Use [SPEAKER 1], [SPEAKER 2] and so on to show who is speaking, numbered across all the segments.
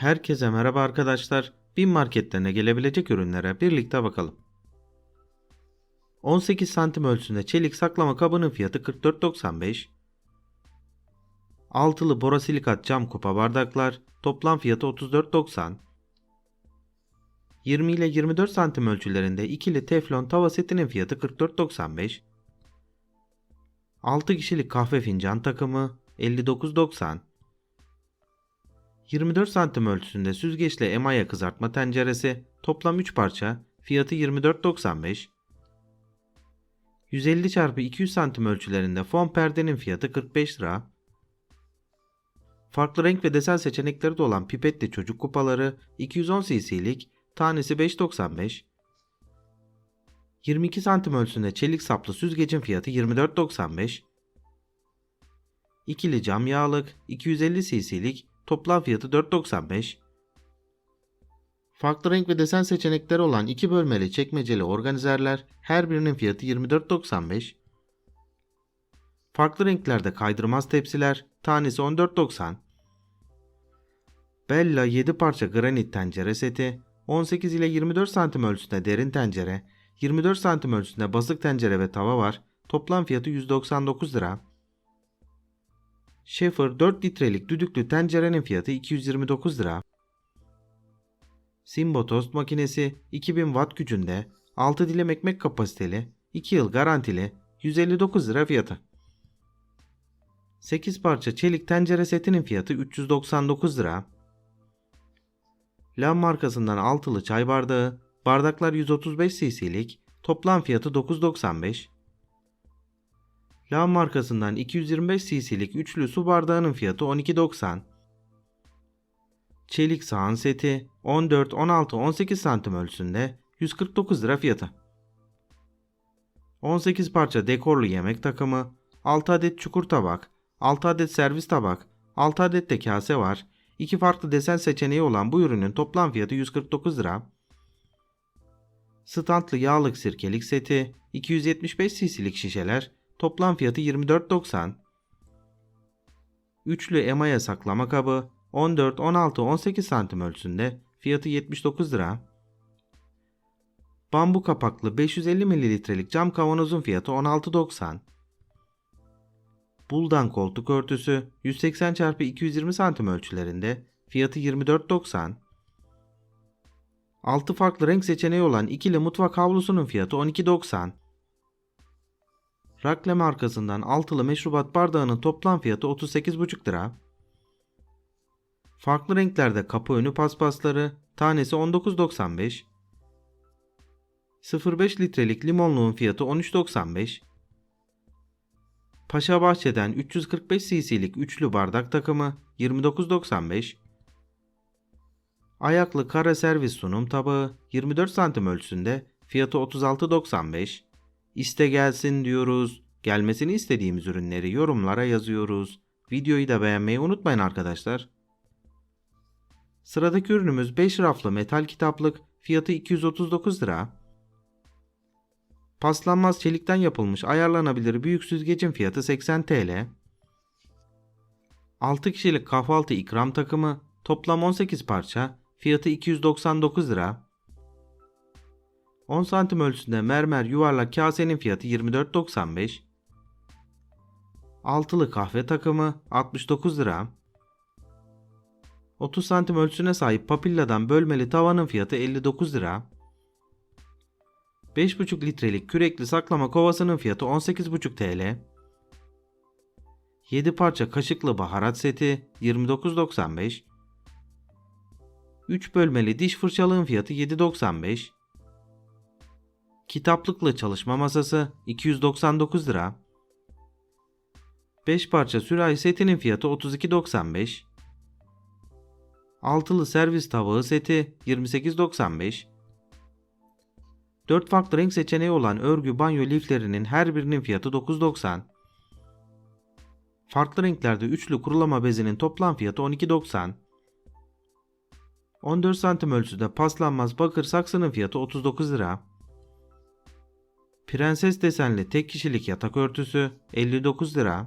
[SPEAKER 1] Herkese merhaba arkadaşlar. Bin marketlerine gelebilecek ürünlere birlikte bakalım. 18 santim ölçüsünde çelik saklama kabının fiyatı 44.95. Altılı borosilikat cam kupa bardaklar toplam fiyatı 34.90. 20 ile 24 santim ölçülerinde ikili teflon tava setinin fiyatı 44.95. 6 kişilik kahve fincan takımı 59.90. 24 santim ölçüsünde süzgeçle emaya kızartma tenceresi toplam 3 parça fiyatı 24.95. 150 x 200 santim ölçülerinde fon perdenin fiyatı 45 lira. Farklı renk ve desen seçenekleri de olan pipetli çocuk kupaları 210 cc'lik tanesi 5.95. 22 santim ölçüsünde çelik saplı süzgecin fiyatı 24.95. İkili cam yağlık 250 cc'lik toplam fiyatı 4.95. Farklı renk ve desen seçenekleri olan iki bölmeli çekmeceli organizerler her birinin fiyatı 24.95. Farklı renklerde kaydırmaz tepsiler tanesi 14.90. Bella 7 parça granit tencere seti 18 ile 24 santim ölçüsünde derin tencere, 24 santim ölçüsünde basık tencere ve tava var. Toplam fiyatı 199 lira. Schaefer 4 litrelik düdüklü tencerenin fiyatı 229 lira. Simbo tost makinesi 2000 watt gücünde 6 dilim ekmek kapasiteli 2 yıl garantili 159 lira fiyatı. 8 parça çelik tencere setinin fiyatı 399 lira. Lam markasından altılı çay bardağı, bardaklar 135 cc'lik, toplam fiyatı 9.95. Lam markasından 225 cc'lik üçlü su bardağının fiyatı 12.90. Çelik sahan seti 14, 16, 18 santim ölçüsünde 149 lira fiyatı. 18 parça dekorlu yemek takımı, 6 adet çukur tabak, 6 adet servis tabak, 6 adet de kase var. İki farklı desen seçeneği olan bu ürünün toplam fiyatı 149 lira. Standlı yağlık sirkelik seti, 275 cc'lik şişeler, toplam fiyatı 24.90. Üçlü emaya saklama kabı, 14, 16, 18 santim ölçüsünde, fiyatı 79 lira. Bambu kapaklı 550 mililitrelik cam kavanozun fiyatı 16.90. Buldan koltuk örtüsü 180 x 220 santim ölçülerinde fiyatı 24.90. 6 farklı renk seçeneği olan ikili mutfak havlusunun fiyatı 12.90. Rakle markasından altılı meşrubat bardağının toplam fiyatı 38,5 lira. Farklı renklerde kapı önü paspasları tanesi 19.95. 0,5 litrelik limonluğun fiyatı 13.95. Paşa Bahçe'den 345 cc'lik üçlü bardak takımı 29.95. Ayaklı kara servis sunum tabağı 24 santim ölçüsünde fiyatı 36.95. İste gelsin diyoruz. Gelmesini istediğimiz ürünleri yorumlara yazıyoruz. Videoyu da beğenmeyi unutmayın arkadaşlar. Sıradaki ürünümüz 5 raflı metal kitaplık fiyatı 239 lira. Paslanmaz çelikten yapılmış ayarlanabilir büyük süzgecin fiyatı 80 TL. 6 kişilik kahvaltı ikram takımı toplam 18 parça fiyatı 299 lira. 10 santim ölçüsünde mermer yuvarlak kasenin fiyatı 24.95. Altılı kahve takımı 69 lira. 30 santim ölçüsüne sahip papilladan bölmeli tavanın fiyatı 59 lira. 5,5 litrelik kürekli saklama kovasının fiyatı 18,5 TL. 7 parça kaşıklı baharat seti 29.95. 3 bölmeli diş fırçalığın fiyatı 7.95. Kitaplıklı çalışma masası 299 lira. 5 parça sürahi setinin fiyatı 32.95. Altılı servis tabağı seti 28.95. 4 farklı renk seçeneği olan örgü banyo liflerinin her birinin fiyatı 9.90. Farklı renklerde üçlü kurulama bezinin toplam fiyatı 12.90. 14 santim ölçüde paslanmaz bakır saksının fiyatı 39 lira. Prenses desenli tek kişilik yatak örtüsü 59 lira.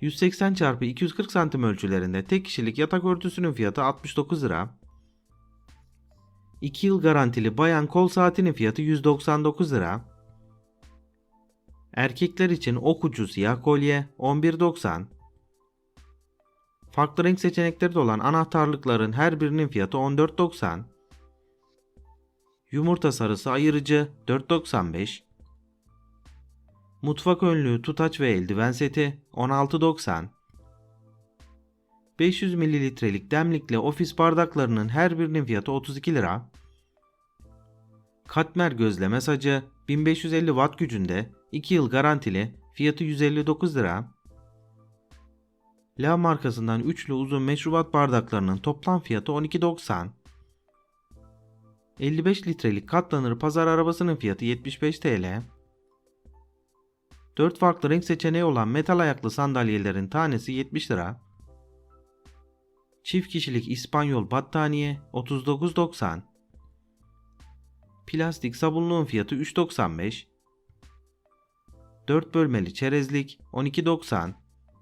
[SPEAKER 1] 180 x 240 santim ölçülerinde tek kişilik yatak örtüsünün fiyatı 69 lira. 2 yıl garantili bayan kol saatinin fiyatı 199 lira. Erkekler için ok ucu siyah kolye 11.90. Farklı renk seçenekleri de olan anahtarlıkların her birinin fiyatı 14.90. Yumurta sarısı ayırıcı 4.95. Mutfak önlüğü tutaç ve eldiven seti 16.90. 500 mililitrelik demlikle ofis bardaklarının her birinin fiyatı 32 lira. Katmer gözleme sacı 1550 watt gücünde 2 yıl garantili fiyatı 159 lira. La markasından üçlü uzun meşrubat bardaklarının toplam fiyatı 12.90. 55 litrelik katlanır pazar arabasının fiyatı 75 TL. 4 farklı renk seçeneği olan metal ayaklı sandalyelerin tanesi 70 lira. Çift kişilik İspanyol battaniye 39.90. Plastik sabunluğun fiyatı 3.95. 4 bölmeli çerezlik 12.90.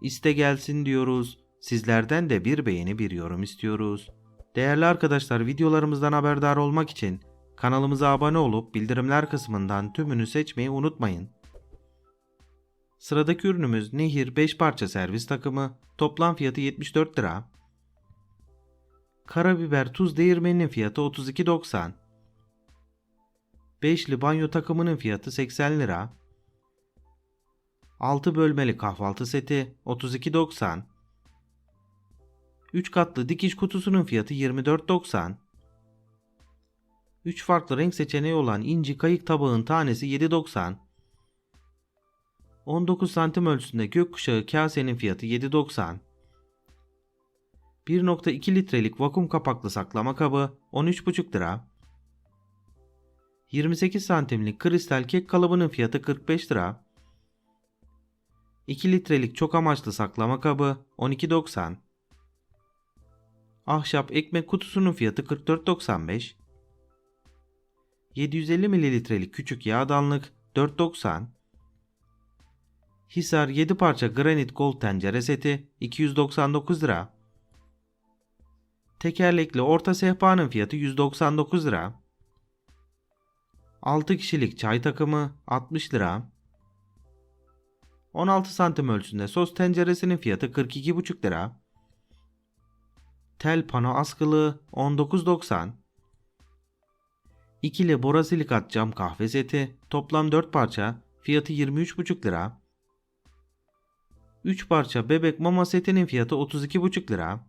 [SPEAKER 1] İste gelsin diyoruz. Sizlerden de bir beğeni bir yorum istiyoruz. Değerli arkadaşlar videolarımızdan haberdar olmak için kanalımıza abone olup bildirimler kısmından tümünü seçmeyi unutmayın. Sıradaki ürünümüz Nehir 5 parça servis takımı. Toplam fiyatı 74 lira. Karabiber tuz değirmeninin fiyatı 32.90. Beşli banyo takımının fiyatı 80 lira. 6 bölmeli kahvaltı seti 32.90. 3 katlı dikiş kutusunun fiyatı 24.90. 3 farklı renk seçeneği olan inci kayık tabağın tanesi 7.90. 19 santim ölçüsünde gökkuşağı kasenin fiyatı 7.90. 1.2 litrelik vakum kapaklı saklama kabı 13,5 lira. 28 santimlik kristal kek kalıbının fiyatı 45 lira. 2 litrelik çok amaçlı saklama kabı 12.90. Ahşap ekmek kutusunun fiyatı 44.95. 750 mililitrelik küçük yağdanlık 4.90. Hisar 7 parça granit gold tencere seti 299 lira. Tekerlekli orta sehpanın fiyatı 199 lira. 6 kişilik çay takımı 60 lira. 16 santim ölçüsünde sos tenceresinin fiyatı 42,5 lira. Tel pano askılı 19.90. İkili borosilikat cam kahve seti toplam 4 parça fiyatı 23,5 lira. 3 parça bebek mama setinin fiyatı 32,5 lira.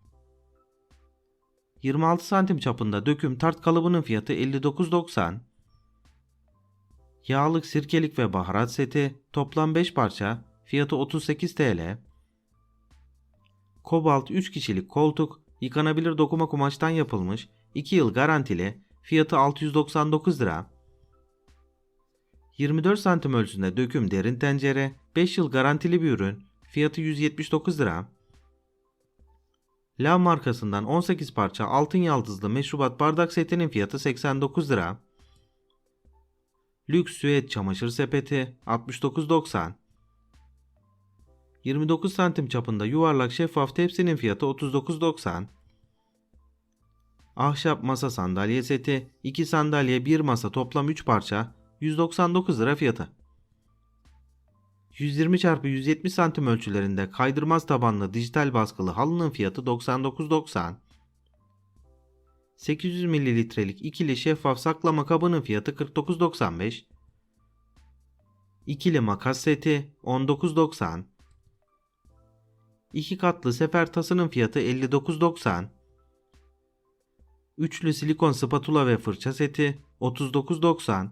[SPEAKER 1] 26 santim çapında döküm tart kalıbının fiyatı 59.90. Yağlık, sirkelik ve baharat seti toplam 5 parça fiyatı 38 TL. Kobalt 3 kişilik koltuk yıkanabilir dokuma kumaştan yapılmış 2 yıl garantili fiyatı 699 lira. 24 santim ölçüsünde döküm derin tencere 5 yıl garantili bir ürün fiyatı 179 lira. La markasından 18 parça altın yaldızlı meşrubat bardak setinin fiyatı 89 lira. Lüks süet çamaşır sepeti 69.90. 29 santim çapında yuvarlak şeffaf tepsinin fiyatı 39.90. Ahşap masa sandalye seti 2 sandalye 1 masa toplam 3 parça 199 lira fiyatı. 120 x 170 santim ölçülerinde kaydırmaz tabanlı dijital baskılı halının fiyatı 99.90. 800 mililitrelik ikili şeffaf saklama kabının fiyatı 49.95. İkili makas seti 19.90. 2 katlı sefer tasının fiyatı 59.90. Üçlü silikon spatula ve fırça seti 39.90.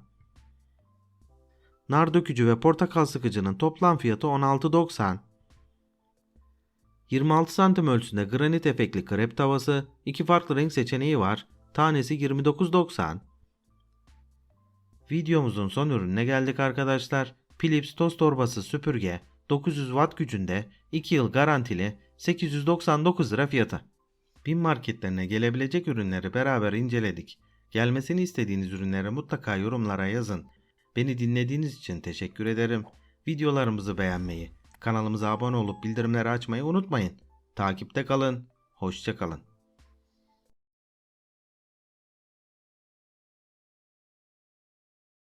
[SPEAKER 1] Nar dökücü ve portakal sıkıcının toplam fiyatı 16.90. 26 santim ölçüsünde granit efekli krep tavası, iki farklı renk seçeneği var. Tanesi 29.90. Videomuzun son ürününe geldik arkadaşlar. Philips toz torbası süpürge 900 watt gücünde 2 yıl garantili 899 lira fiyatı. Bin marketlerine gelebilecek ürünleri beraber inceledik. Gelmesini istediğiniz ürünleri mutlaka yorumlara yazın. Beni dinlediğiniz için teşekkür ederim. Videolarımızı beğenmeyi, Kanalımıza abone olup bildirimleri açmayı unutmayın. Takipte kalın. Hoşça kalın.